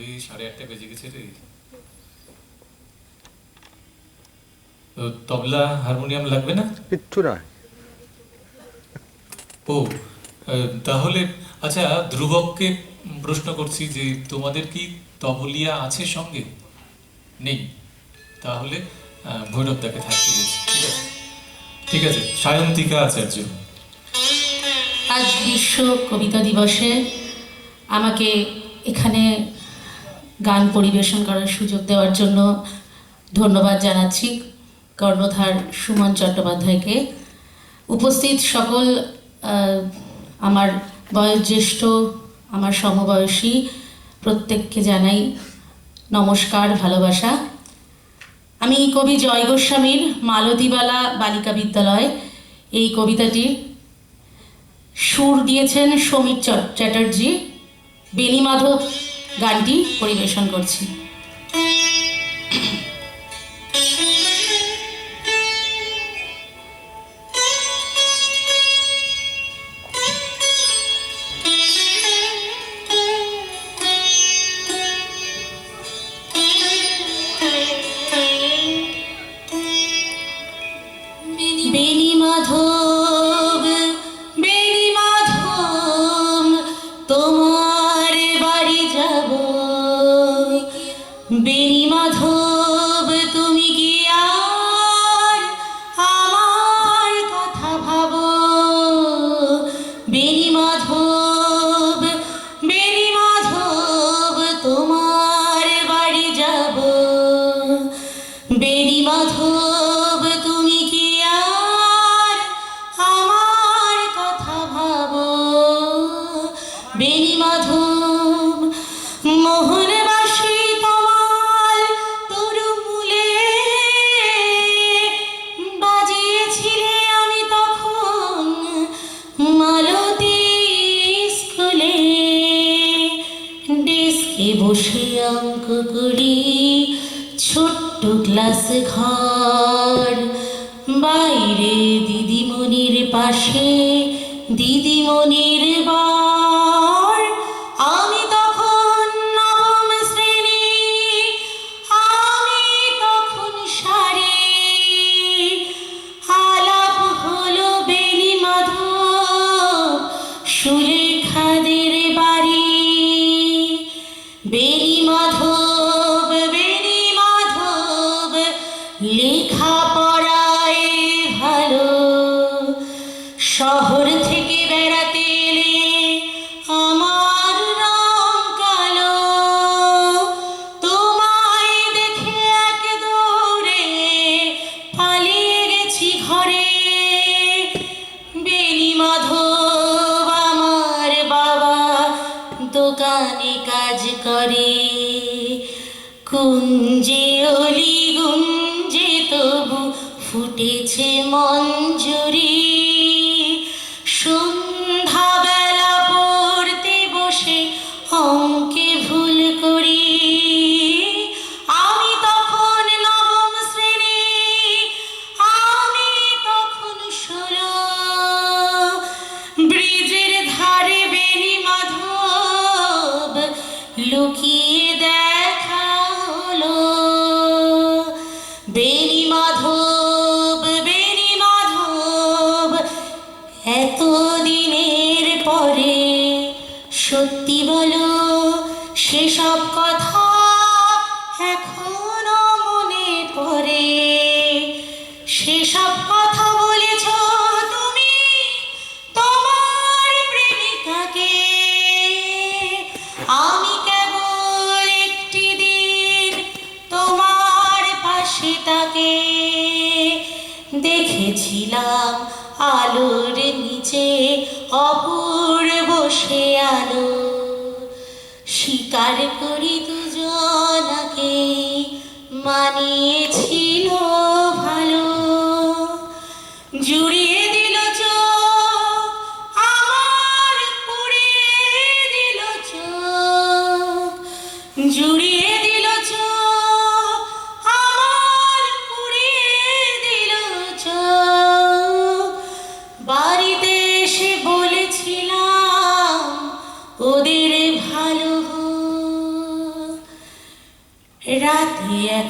ওরে সাড়ে আটটা বেজে গেছে রে। তো তবলা হারমোনিয়াম লাগবে না? কিচ্ছু নয় ও তাহলে আচ্ছা ধ্রুবককে প্রশ্ন করছি যে তোমাদের কি তবলিয়া আছে সঙ্গে? নেই। তাহলে ভৈরবদাকে থাকতে বলছি ঠিক আছে? ঠিক আছে সায়ন্তিকা আচার্য। আজ বিশ্ব কবিতা দিবসে আমাকে এখানে গান পরিবেশন করার সুযোগ দেওয়ার জন্য ধন্যবাদ জানাচ্ছি কর্ণধার সুমন চট্টোপাধ্যায়কে। উপস্থিত সকল আমার বয়োজ্যেষ্ঠ, আমার সমবয়সী প্রত্যেককে জানাই নমস্কার, ভালোবাসা। আমি কবি জয় গোস্বামীর মালতীবালা বালিকা বিদ্যালয়। এই কবিতাটির সুর দিয়েছেন সমীর চ্যাটার্জি বেনি মাধব গানটি পরিবেশন করছি। বসে অঙ্ক করি, ছোট্ট ক্লাস ঘর। বাইরে দিদিমণির পাশে দিদিমণির বার। আমি তখন নবম শ্রেণি, আমি তখন সারে। আলাপ হলো বেনি মাধব সুলেখাদের লেখা পড়ায় ভালো। শহর থেকে বেড়াতে এলে আমার রং কালো। তোমায় দেখে এক দৌড়ে পালিয়ে গেছি ঘরে। বেনি মাধব আমার বাবা দোকানে কাজ করে। কুঞ্জে অলি অঙ্কে ভুল করি। আমি তখন নবম শ্রেণি। আমি তখন ষোলো। ব্রিজের ধারে বেনি মাধব লুকিয়ে দেখা হলো। বেনি সত্যি বলো, সেসব কথা এখনও মনে পড়ে। সেসব কথা বলেছ তুমি তোমার প্রেমিকাকে। আমি কেবল একটি দিন তোমার পাশে তাকে দেখেছিলাম আলোর নিচে অপূর্ব স্বীকার করি দুজনাকে মানিয়েছিল ভালো। জুড়িয়ে দিল জুড়িয়ে দিল দিল বাড়িতে এসে